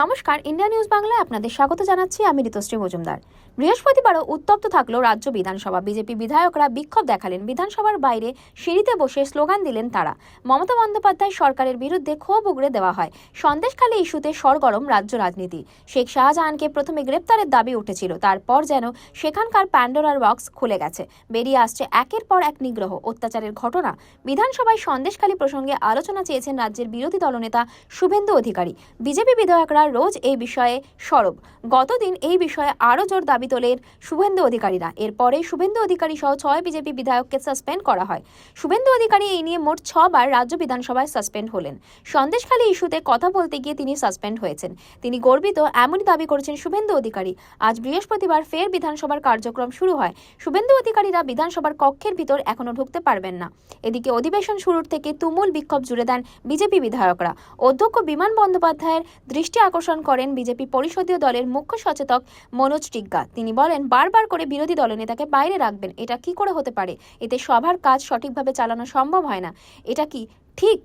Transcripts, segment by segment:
নমস্কার, India news বাংলায় আপনাদের স্বাগত জানাচ্ছি। আমি ঋতুশ্রী মজুমদার। বৃহস্পতিবারও উত্তপ্ত থাকল রাজ্য বিধানসভা। বিজেপি বিধায়করা বিক্ষোভ দেখালেন। বিধানসভার বাইরে সিঁড়িতে বসে স্লোগান দিলেন তারা। মমতা বন্দ্যোপাধ্যায় সরকারের বিরুদ্ধে ক্ষোভ উগড়ে দেওয়া হয়। সন্দেশখালী ইস্যুতে সরগরম রাজ্য রাজনীতি। শেখ শাহজাহানকে প্রথমে গ্রেপ্তারের দাবি উঠেছিল। তারপর যেন সেখানকার প্যান্ডোরার বক্স খুলে গেছে। বেরিয়ে আসছে একের পর এক নিগ্রহ। অত্যাচারের ঘটনা। বিধানসভায় সন্দেশখালী প্রসঙ্গে আলোচনা চেয়েছেন রাজ্যের বিরোধী দলনেতা শুভেন্দু অধিকারী। বিজেপি বিধায়করা রোজ এই বিষয়ে সরব। গতদিন এই বিষয়ে আরও জোর দাবি তোলেন শুভেন্দু অধিকারীরা। এরপরে শুভেন্দু অধিকারী সহ ছয় বিজেপি বিধায়ককে সাসপেন্ড করা হয়। শুভেন্দু অধিকারী এই নিয়ে মোট ছবার রাজ্য বিধানসভায় সাসপেন্ড হলেন। সন্দেশখালী ইস্যুতে কথা বলতে গিয়ে তিনি সাসপেন্ড হয়েছেন। তিনি গর্বিত, এমনই দাবি করেছেন শুভেন্দু অধিকারী। আজ বৃহস্পতিবার ফের বিধানসভার কার্যক্রম শুরু হয়। শুভেন্দু অধিকারীরা বিধানসভার কক্ষের ভিতর এখনও ঢুকতে পারবেন না। এদিকে অধিবেশন শুরুর থেকে তুমুল বিক্ষোভ জুড়ে দেন বিজেপি বিধায়করা। অধ্যক্ষ বিমান বন্দ্যোপাধ্যায়ের দৃষ্টি আকর্ষণ করেন বিজেপি পরিষদীয় দলের মুখ্য সচেতক মনোজ টিগ্গা। তিনি বলেন, বারবার করে বিরোধী দলনেতাকে বাইরে রাখবেন, এটা কি করে হতে পারে? এতে সভার কাজ সঠিকভাবে চালানো সম্ভব হয় না। এটা কি ঠিক?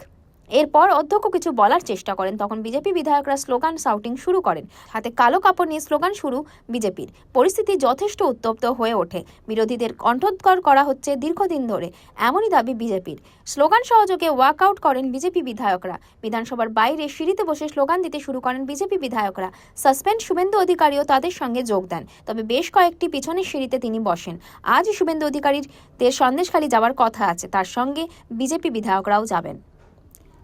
এরপর অধ্যক্ষ কিছু বলার চেষ্টা করেন। তখন বিজেপি বিধায়করা স্লোগান সাউটিং শুরু করেন। হাতে কালো কাপড় নিয়ে স্লোগান শুরু বিজেপির। পরিস্থিতি যথেষ্ট উত্তপ্ত হয়ে ওঠে। বিরোধীদের কণ্ঠোৎকর করা হচ্ছে দীর্ঘদিন ধরে। এমনই দাবি বিজেপির। স্লোগান সহযোগে ওয়াকআউট করেন বিজেপি বিধায়করা। বিধানসভার বাইরে সিঁড়িতে বসে স্লোগান দিতে শুরু করেন বিজেপি বিধায়করা। সাসপেন্ড শুভেন্দু অধিকারীও তাদের সঙ্গে যোগ দেন। তবে বেশ কয়েকটি পিছনের সিঁড়িতে তিনি বসেন। আজ শুভেন্দু অধিকারীর সন্দেশখালী যাওয়ার কথা আছে। তার সঙ্গে বিজেপি বিধায়করাও যাবেন।